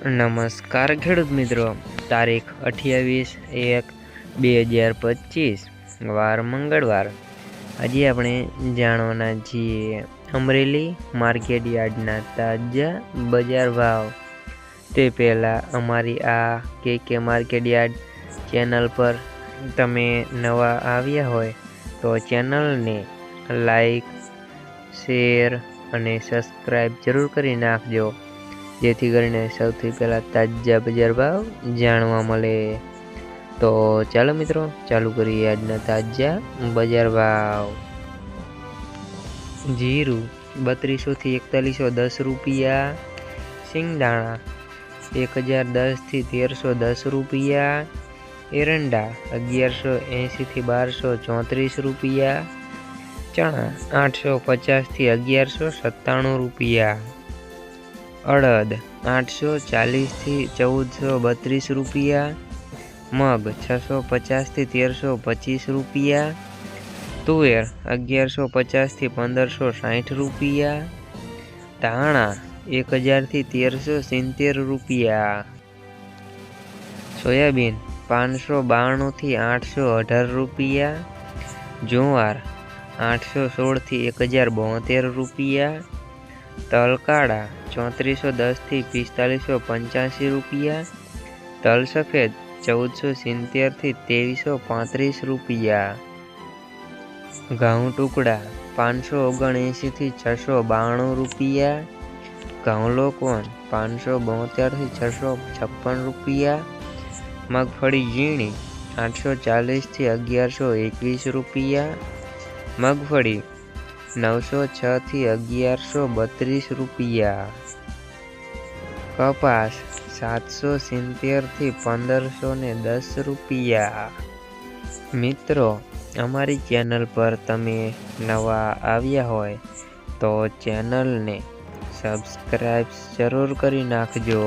નમસ્કાર ખેડૂત મિત્રો. તારીખ અઠ્યાવીસ એક બે હજાર પચીસ, વાર મંગળવાર. આજે આપણે જાણવાના છીએ અમરેલી માર્કેટ યાર્ડના તાજા બજાર ભાવ. તે પહેલાં અમારી આ કે કે માર્કેટ યાર્ડ ચેનલ પર તમે નવા આવ્યા હોય તો ચેનલને લાઈક, શેર અને સબસ્ક્રાઈબ જરૂર કરી નાખજો. જેથી કરીને સૌથી પહેલાં તાજા બજાર ભાવ જાણવા મળે. તો ચાલો મિત્રો, ચાલુ કરીએ આજના તાજા બજાર ભાવ. જીરું બત્રીસોથી એકતાલીસો દસ રૂપિયા સિંગદાણા એક હજાર દસથી તેરસો દસ રૂપિયા, એરંડા અગિયારસો એંશીથી બારસો ચોત્રીસ રૂપિયા, ચણા આઠસો પચાસથી અગિયારસો સત્તાણું રૂપિયા. અડદ, આઠસો ચાલીસથી ચૌદસો બત્રીસ રૂપિયા, મગ છસો પચાસથી તેરસો પચીસ રૂપિયા, તુવેર અગિયારસો પચાસથી પંદરસો સાઠ રૂપિયા, ધાણા એક હજારથી તેરસો સિત્તેર રૂપિયા. સોયાબીન પાંચસો બાણુંથી આઠસો અઢાર રૂપિયા, જુવાર આઠસો સોળથી એક હજાર બોતેર રૂપિયા તલકાળા ચોત્રીસો દસથી પિસ્તાલીસો પંચ્યાસી રૂપિયા તલ સફેદ ચૌદસો સિત્તેરથી ત્રેવીસો પાંત્રીસ રૂપિયા ઘઉં ટુકડા પાંચસો ઓગણએંશીથી છસો બાણું રૂપિયા ઘઉં લોકોન પાંચસો બોતેરથી છસો છપ્પન રૂપિયા, મગફળી ઝીણી આઠસો ચાલીસથી અગિયારસો એકવીસ રૂપિયા, મગફળી નવસો છથી અગિયારસો બત્રીસ રૂપિયા. કપાસ સાતસો સિત્તેરથી પંદરસો ને દસ રૂપિયા. મિત્રો, અમારી ચેનલ પર તમે નવા આવ્યા હોય તો ચેનલને સબસ્ક્રાઈબ જરૂર કરી નાખજો.